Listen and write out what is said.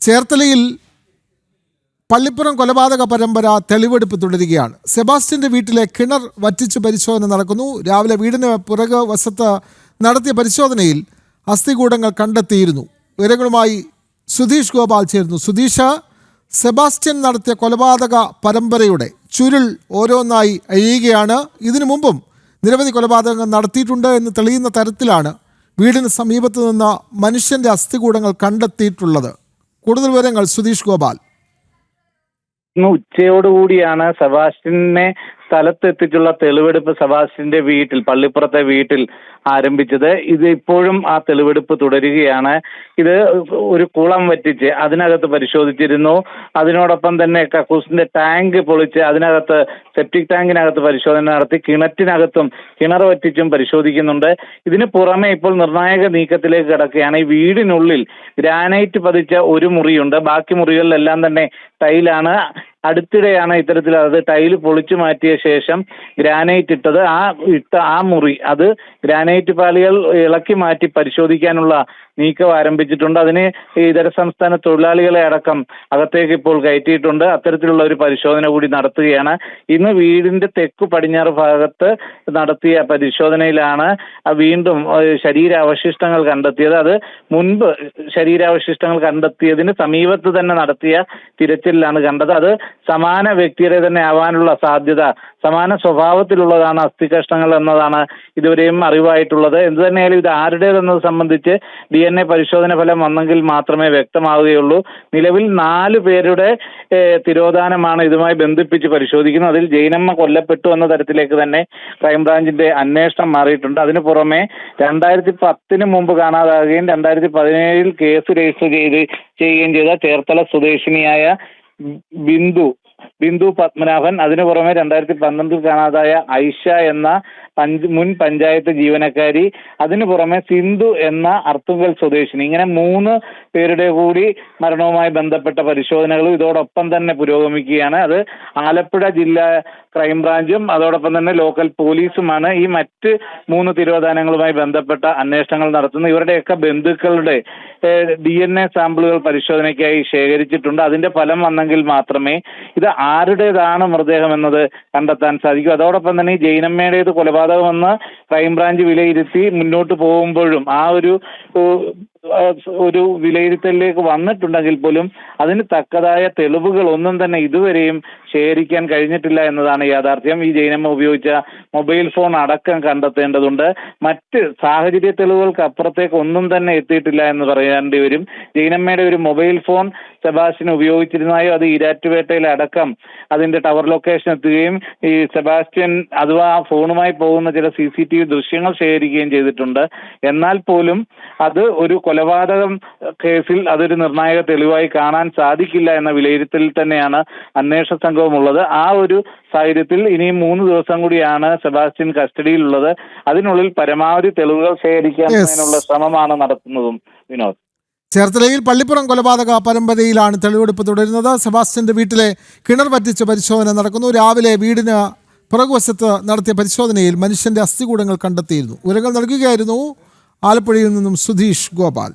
ചേർത്തലയിൽ പള്ളിപ്പുറം കൊലപാതക പരമ്പര തെളിവെടുപ്പ് തുടരുകയാണ്. സെബാസ്റ്റ്യന്റെ വീട്ടിലെ കിണർ വറ്റിച്ച് പരിശോധന നടക്കുന്നു. രാവിലെ വീടിന് പുറക് വശത്ത് നടത്തിയ പരിശോധനയിൽ അസ്ഥികൂടങ്ങൾ കണ്ടെത്തിയിരുന്നു. വിവരങ്ങളുമായി സുധീഷ് ഗോപാൽ ചേരുന്നു. സുധീഷ് സെബാസ്റ്റ്യൻ നടത്തിയ കൊലപാതക പരമ്പരയുടെ ചുരുൾ ഓരോന്നായി അഴിയുകയാണ്. ഇതിനു മുമ്പും നിരവധി കൊലപാതകങ്ങൾ നടത്തിയിട്ടുണ്ട് എന്ന് തെളിയുന്ന തരത്തിലാണ് വീടിന് സമീപത്ത് നിന്ന് മനുഷ്യന്റെ അസ്ഥികൂടങ്ങൾ കണ്ടെത്തിയിട്ടുള്ളത്. കൂടുതൽ വിവരങ്ങൾ സുധീഷ് ഗോപാൽ. ഇന്ന് ഉച്ചയോടുകൂടിയാണ് സെബാസ്റ്റ്യനെ സ്ഥലത്തെത്തിച്ചുള്ള തെളിവെടുപ്പ് സബാസ്റ്റിന്റെ വീട്ടിൽ പള്ളിപ്പുറത്തെ വീട്ടിൽ ആരംഭിച്ചത്. ഇത് ഇപ്പോഴും ആ തെളിവെടുപ്പ് തുടരുകയാണ്. ഇത് ഒരു കുളം വറ്റിച്ച് അതിനകത്ത് പരിശോധിച്ചിരുന്നു. അതിനോടൊപ്പം തന്നെ കക്കൂസിന്റെ ടാങ്ക് പൊളിച്ച് അതിനകത്ത് സെപ്റ്റിക് ടാങ്കിനകത്ത് പരിശോധന നടത്തി കിണറ്റിനകത്തും കിണർ വറ്റിച്ചും പരിശോധിക്കുന്നുണ്ട്. ഇതിന് പുറമെ ഇപ്പോൾ നിർണായക നീക്കത്തിലേക്ക് കിടക്കുകയാണ്. ഈ വീടിനുള്ളിൽ ഗ്രാനൈറ്റ് പതിച്ച ഒരു മുറിയുണ്ട്. ബാക്കി മുറികളിലെല്ലാം തന്നെ ടൈലാണ്. അടുത്തിടെയാണ് ഇത്തരത്തിൽ അത് ടൈൽ പൊളിച്ചു മാറ്റിയ ശേഷം ഗ്രാനൈറ്റ് ഇട്ടത്. ആ ഇട്ട ആ മുറി അത് ഗ്രാനൈറ്റ് പാളികൾ ഇളക്കി മാറ്റി പരിശോധിക്കാനുള്ള നീക്കം ആരംഭിച്ചിട്ടുണ്ട്. അതിന് ഇതര സംസ്ഥാന തൊഴിലാളികളെ അടക്കം അകത്തേക്ക് ഇപ്പോൾ കയറ്റിയിട്ടുണ്ട്. അത്തരത്തിലുള്ള ഒരു പരിശോധന കൂടി നടത്തുകയാണ്. ഇന്ന് വീടിന്റെ തെക്കു പടിഞ്ഞാറ് ഭാഗത്ത് നടത്തിയ പരിശോധനയിലാണ് വീണ്ടും ശരീരാവശിഷ്ടങ്ങൾ കണ്ടെത്തിയത്. അത് മുൻപ് ശരീരാവശിഷ്ടങ്ങൾ കണ്ടെത്തിയതിന് സമീപത്ത് തന്നെ നടത്തിയ തിരച്ചിലാണ് കണ്ടത്. അത് സമാന വ്യക്തിയുടെ തന്നെ ആവാനുള്ള സാധ്യത സമാന സ്വഭാവത്തിലുള്ളതാണ് അസ്ഥി കഷ്ണങ്ങൾ എന്നതാണ് ഇതുവരെയും അറിവായിട്ടുള്ളത്. എന്ത് തന്നെയായാലും ഇത് ആരുടേതെന്നത് സംബന്ധിച്ച് ഡി എൻ എ പരിശോധന ഫലം വന്നെങ്കിൽ മാത്രമേ വ്യക്തമാവുകയുള്ളൂ. നിലവിൽ നാല് പേരുടെ തിരോധാനമാണ് ഇതുമായി ബന്ധിപ്പിച്ച് പരിശോധിക്കുന്നത്. അതിൽ ജൈനമ്മ കൊല്ലപ്പെട്ടു എന്ന തരത്തിലേക്ക് തന്നെ ക്രൈംബ്രാഞ്ചിന്റെ അന്വേഷണം മാറിയിട്ടുണ്ട്. അതിനു പുറമെ രണ്ടായിരത്തി പത്തിന് മുമ്പ് കാണാതാകുകയും രണ്ടായിരത്തി പതിനേഴിൽ കേസ് രജിസ്റ്റർ ചെയ്ത് ചെയ്യുകയും ചെയ്ത ചേർത്തല സ്വദേശിനിയായ ബിന്ദു. ബിന്ദു പത്മനാഭൻ. അതിനു പുറമെ രണ്ടായിരത്തി പന്ത്രണ്ടിൽ കാണാതായ ഐഷ എന്ന മുൻ പഞ്ചായത്ത് ജീവനക്കാരി. അതിനു പുറമെ സിന്ധു എന്ന അർത്തുങ്കൽ സ്വദേശിനി. ഇങ്ങനെ മൂന്ന് പേരുടെ കൂടി മരണവുമായി ബന്ധപ്പെട്ട പരിശോധനകളും ഇതോടൊപ്പം തന്നെ പുരോഗമിക്കുകയാണ്. അത് ആലപ്പുഴ ജില്ലാ ക്രൈംബ്രാഞ്ചും അതോടൊപ്പം തന്നെ ലോക്കൽ പോലീസുമാണ് ഈ മറ്റ് മൂന്ന് തിരോധാനങ്ങളുമായി ബന്ധപ്പെട്ട അന്വേഷണങ്ങൾ നടത്തുന്നത്. ഇവരുടെയൊക്കെ ബന്ധുക്കളുടെ ഡി എൻ എ സാമ്പിളുകൾ പരിശോധനയ്ക്കായി ശേഖരിച്ചിട്ടുണ്ട്. അതിന്റെ ഫലം വന്നെങ്കിൽ മാത്രമേ ഇത് ആരുടേതാണ് മൃതദേഹം എന്നത് കണ്ടെത്താൻ സാധിക്കും. അതോടൊപ്പം തന്നെ ഈ ജൈനമ്മയുടേത് കൊലപാതകമെന്ന് ക്രൈംബ്രാഞ്ച് വിലയിരുത്തി മുന്നോട്ട് പോകുമ്പോഴും ആ ഒരു ഒരു വിലയിരുത്തലിലേക്ക് വന്നിട്ടുണ്ടെങ്കിൽ പോലും അതിന് തക്കതായ തെളിവുകൾ ഒന്നും തന്നെ ഇതുവരെയും ശേഖരിക്കാൻ കഴിഞ്ഞിട്ടില്ല എന്നതാണ് യാഥാർത്ഥ്യം. ഈ ജൈനമ്മ ഉപയോഗിച്ച മൊബൈൽ ഫോൺ അടക്കം കണ്ടെത്തേണ്ടതുണ്ട്. മറ്റ് സാഹചര്യ തെളിവുകൾക്ക് അപ്പുറത്തേക്ക് ഒന്നും തന്നെ എത്തിയിട്ടില്ല എന്ന് പറയേണ്ടി വരും. ജൈനമ്മയുടെ ഒരു മൊബൈൽ ഫോൺ സെബാസ്റ്റ്യൻ ഉപയോഗിച്ചിരുന്നായോ? അത് ഈരാറ്റുപേട്ടയിൽ അടക്കം അതിന്റെ ടവർ ലൊക്കേഷൻ എത്തുകയും ഈ സെബാസ്റ്റ്യൻ അഥവാ ഫോണുമായി പോകുന്ന ചില സി സി ടി വി ദൃശ്യങ്ങൾ ശേഖരിക്കുകയും ചെയ്തിട്ടുണ്ട്. എന്നാൽ പോലും അത് ഒരു കൊലപാതകം കേസിൽ അതൊരു നിർണായക തെളിവായി കാണാൻ സാധിക്കില്ല എന്ന വിലയിരുത്തൽ തന്നെയാണ് അന്വേഷണ സംഘവും ഉള്ളത് ആ ഒരു സാഹചര്യത്തിൽ ഇനി മൂന്ന് ദിവസം കൂടിയാണ് സെബാസ്റ്റ്യൻ കസ്റ്റഡിയിലുള്ളത്. അതിനുള്ളിൽ പരമാവധി തെളിവുകൾ ശേഖരിക്കാനുള്ള ശ്രമമാണ് നടത്തുന്നതും വിനോദ്. ചേർത്തലയിൽ പള്ളിപ്പുറം കൊലപാതക പരമ്പരയിലാണ് തെളിവെടുപ്പ് തുടരുന്നത്. സെബാസ്റ്റ്യന്റെ വീട്ടിലെ കിണർ വറ്റിച്ച് പരിശോധന നടക്കുന്നു. രാവിലെ വീടിന് പുറകുവശത്ത് നടത്തിയ പരിശോധനയിൽ മനുഷ്യന്റെ അസ്ഥികൂടങ്ങൾ കണ്ടെത്തിയിരുന്നു. വിവരങ്ങൾ നൽകുകയായിരുന്നു ആലപ്പുഴയിൽ നിന്നും സുധീഷ് ഗോപാൽ.